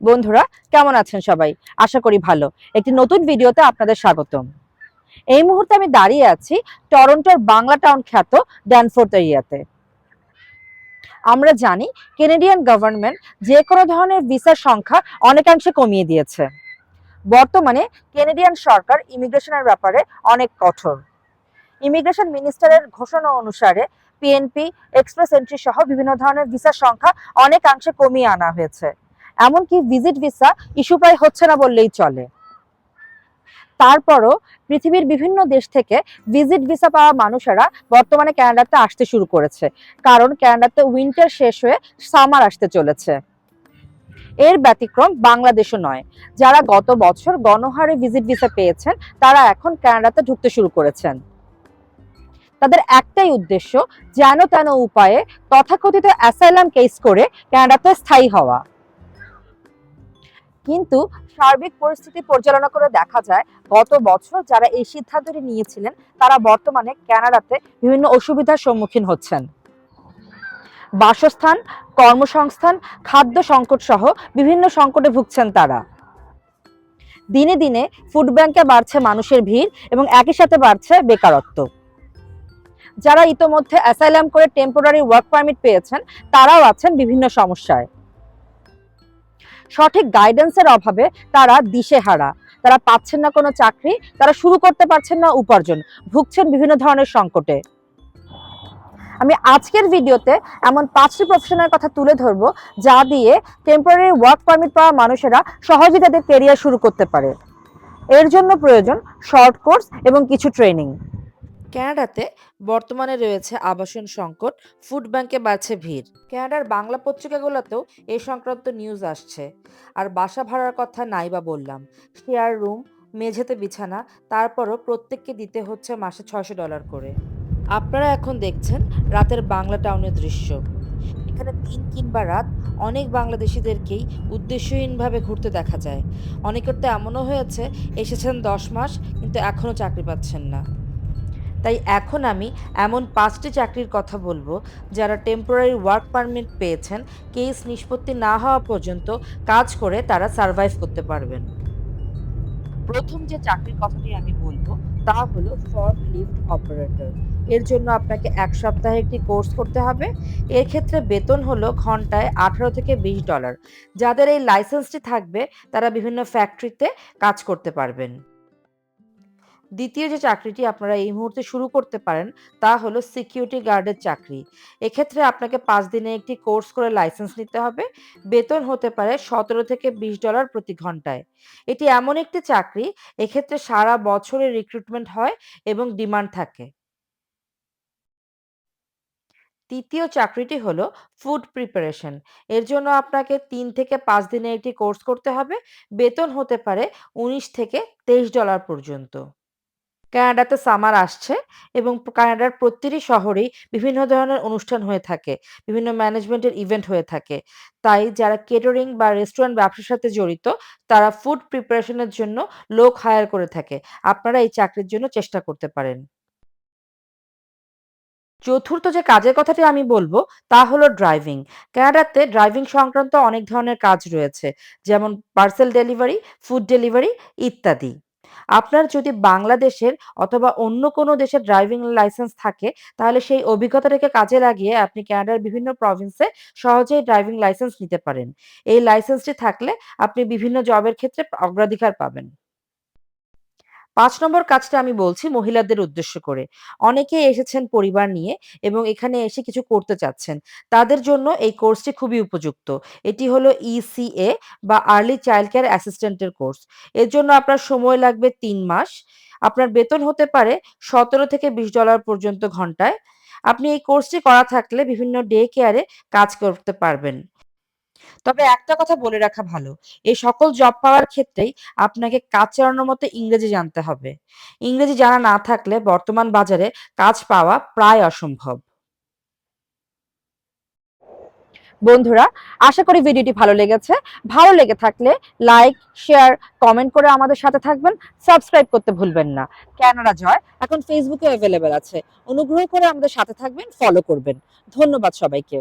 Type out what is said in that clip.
বন্ধুরা, কেমন আছেন সবাই? আশা করি ভালো। একটি নতুন ভিডিওতে আপনাদের স্বাগতম। এই মুহূর্তে আমি দাঁড়িয়ে আছি টরন্টোর বাংলা টাউন খ্যাত ড্যানফোর্থ এরিয়াতে। আমরা জানি কেনেডিয়ান গভর্নমেন্ট যে কোনো ধরনের ভিসার সংখ্যা অনেকাংশে কমিয়ে দিয়েছে। বর্তমানে কেনেডিয়ান সরকার ইমিগ্রেশনের ব্যাপারে অনেক কঠোর। ইমিগ্রেশন মিনিস্টারের ঘোষণা অনুসারে পিএনপি এক্সপ্রেস এন্ট্রি সহ বিভিন্ন ধরনের ভিসার সংখ্যা অনেকাংশে কমিয়ে আনা হয়েছে। এমনকি ভিজিট ভিসা ইস্যু প্রায় হচ্ছে না বললেই চলে। তারপরও পৃথিবীর বিভিন্ন দেশ থেকে ভিজিট ভিসা পাওয়া মানুষেরা বর্তমানে ক্যানাডাতে আসতে শুরু করেছে। কারণ ক্যানাডাতে উইন্টার শেষ হয়ে সামার আসতে চলেছে। এর ব্যতিক্রম বাংলাদেশও নয়। যারা গত বছর গণহারে ভিজিট ভিসা পেয়েছেন, তারা এখন ক্যানাডাতে ঢুকতে শুরু করেছেন। তাদের একটাই উদ্দেশ্য যেন তেন উপায়ে তথাকথিত অ্যাসাইলাম কেস করে ক্যানাডাতে স্থায়ী হওয়া। কিন্তু সার্বিক পরিস্থিতি পরিচালনা করে দেখা যায়, গত বছর যারা এই সিদ্ধান্তটি নিয়েছিলেন, তারা বর্তমানে কানাডাতে বিভিন্ন অসুবিধার সম্মুখীন হচ্ছেন। বাসস্থান, কর্মসংস্থান, খাদ্য সংকট সহ বিভিন্ন সংকটে ভুগছেন তারা। দিনে দিনে ফুড ব্যাংকে বাড়ছে মানুষের ভিড় এবং একই সাথে বাড়ছে বেকারত্ব। যারা ইতোমধ্যে অ্যাসাইলাম করে টেম্পোরারি ওয়ার্ক পারমিট পেয়েছেন, তারাও আছেন বিভিন্ন সমস্যায়। সঠিক গাইডেন্সের অভাবে তারা দিশেহারা। তারা পাচ্ছেন না কোনো চাকরি, তারা শুরু করতে পারছেন না উপার্জন, ভুগছেন বিভিন্ন ধরনের সংকটে। আমি আজকের ভিডিওতে এমন পাঁচটি প্রফেশনের কথা তুলে ধরবো, যা দিয়ে টেম্পোরারি ওয়ার্ক পারমিট পাওয়া মানুষেরা সহজেই তাদের কেরিয়ার শুরু করতে পারে। এর জন্য প্রয়োজন শর্ট কোর্স এবং কিছু ট্রেনিং ক্যানাডাতে বর্তমানে রয়েছে আবাসন সংকট, ফুড ব্যাংকে বাড়ছে ভিড়। ক্যানাডার বাংলা পত্রিকাগুলোতেও এ সংক্রান্ত নিউজ আসছে। আর বাসা ভাড়ার কথা নাই বা বললাম। শেয়ার রুম মেঝেতে বিছানা, তারপরও প্রত্যেককে দিতে হচ্ছে মাসে ছয়শো ডলার করে। আপনারা এখন দেখছেন রাতের বাংলা টাউনের দৃশ্য। এখানে দিন কিংবা রাত অনেক বাংলাদেশিদেরকেই উদ্দেশ্যহীনভাবে ঘুরতে দেখা যায়। অনেকের তো এমনও হয়েছে, এসেছেন দশ মাস, কিন্তু এখনও চাকরি পাচ্ছেন না। তাই এখন আমি এমন পাঁচটি চাকরির কথা বলব যারা টেম্পোরারি ওয়ার্ক পারমিট পেয়েছেন কেস নিষ্পত্তি না হওয়া পর্যন্ত কাজ করে তারা সার্ভাইভ করতে পারবেন। প্রথম যে চাকরির কথাটি আমি বলব, তা হলো ফর্ক লিফট অপারেটর এর জন্য আপনাকে এক সপ্তাহে একটি কোর্স করতে হবে। এর ক্ষেত্রে বেতন হলো ঘন্টায় আঠারো থেকে বিশ ডলার। যাদের এই লাইসেন্সটি থাকবে, তারা বিভিন্ন ফ্যাক্টরিতে কাজ করতে পারবেন। দ্বিতীয় যে চাকরিটি আপনারা এই মুহূর্তে শুরু করতে পারেন, তা হলো সিকিউরিটি গার্ডের চাকরি। এক্ষেত্রে আপনাকে পাঁচ দিনে একটি কোর্স করে লাইসেন্স নিতে হবে। বেতন হতে পারে সতেরো থেকে বিশ ডলার প্রতি ঘন্টায়। এটি এমন একটি চাকরি, এক্ষেত্রে সারা বছরের রিক্রুটমেন্ট হয় এবং ডিমান্ড থাকে। তৃতীয় চাকরিটি হলো ফুড প্রিপারেশন এর জন্য আপনাকে তিন থেকে পাঁচ দিনের একটি কোর্স করতে হবে। বেতন হতে পারে উনিশ থেকে তেইশ ডলার পর্যন্ত। কানাডাতে সামার আসছে এবং কানাডার প্রতিটি শহরেই বিভিন্ন ধরনের অনুষ্ঠান হয়ে থাকে, বিভিন্ন ম্যানেজমেন্টের ইভেন্ট হয়ে থাকে। তাই যারা কেটারিং বা রেস্টুরেন্ট ব্যবসার সাথে জড়িত, তারা ফুড প্রিপারেশনের জন্য লোক হায়ার করে থাকে। আপনারা এই চাকরির জন্য চেষ্টা করতে পারেন। চতুর্থ যে কাজের কথাটি আমি বলব, তা হলো ড্রাইভিং। কানাডাতে ড্রাইভিং সংক্রান্ত অনেক ধরনের কাজ রয়েছে, যেমন পার্সেল ডেলিভারি, ফুড ডেলিভারি ইত্যাদি। আপনার যদি বাংলাদেশের অথবা অন্য কোনো দেশের ড্রাইভিং লাইসেন্স থাকে, তাহলে সেই অভিজ্ঞতাটাকে কাজে লাগিয়ে আপনি ক্যানাডার বিভিন্ন প্রভিন্সে সহজেই ড্রাইভিং লাইসেন্স নিতে পারেন। এই লাইসেন্সটি থাকলে আপনি বিভিন্ন জবের ক্ষেত্রে অগ্রাধিকার পাবেন। পাঁচ নম্বর কাজটা আমি বলছি মহিলাদের উদ্দেশ্য করে। অনেকে এসেছেন পরিবার নিয়ে এবং এখানে এসে কিছু করতে চাচ্ছেন। তাদের জন্য এই কোর্সটি খুবই উপযুক্ত। এটি হলো ইসিএ বা আর্লি চাইল্ড কেয়ার অ্যাসিস্ট্যান্টের কোর্স। এর জন্য আপনার সময় লাগবে তিন মাস। আপনার বেতন হতে পারে সতেরো থেকে বিশ ডলার পর্যন্ত ঘন্টায়। আপনি এই কোর্সটি করা থাকলে বিভিন্ন ডে কেয়ারে কাজ করতে পারবেন। তবে একটা কথা বলে রাখা ভালো, এই সকল জব পাওয়ার ক্ষেত্রেই আপনাকে কাজ চালানোর মতো ইংরেজি জানতে হবে। ইংরেজি জানা না থাকলে বর্তমান বাজারে কাজ পাওয়া প্রায় অসম্ভব। বন্ধুরা, আশা করি ভিডিওটি ভালো লেগেছে। ভালো লেগে থাকলে লাইক শেয়ার কমেন্ট করে আমাদের সাথে থাকবেন। সাবস্ক্রাইব করতে ভুলবেন না। কেননা জয় এখন ফেসবুকে অ্যাভেলেবেল আছে। অনুগ্রহ করে আমাদের সাথে থাকবেন ফলো করবেন। ধন্যবাদ সবাইকে।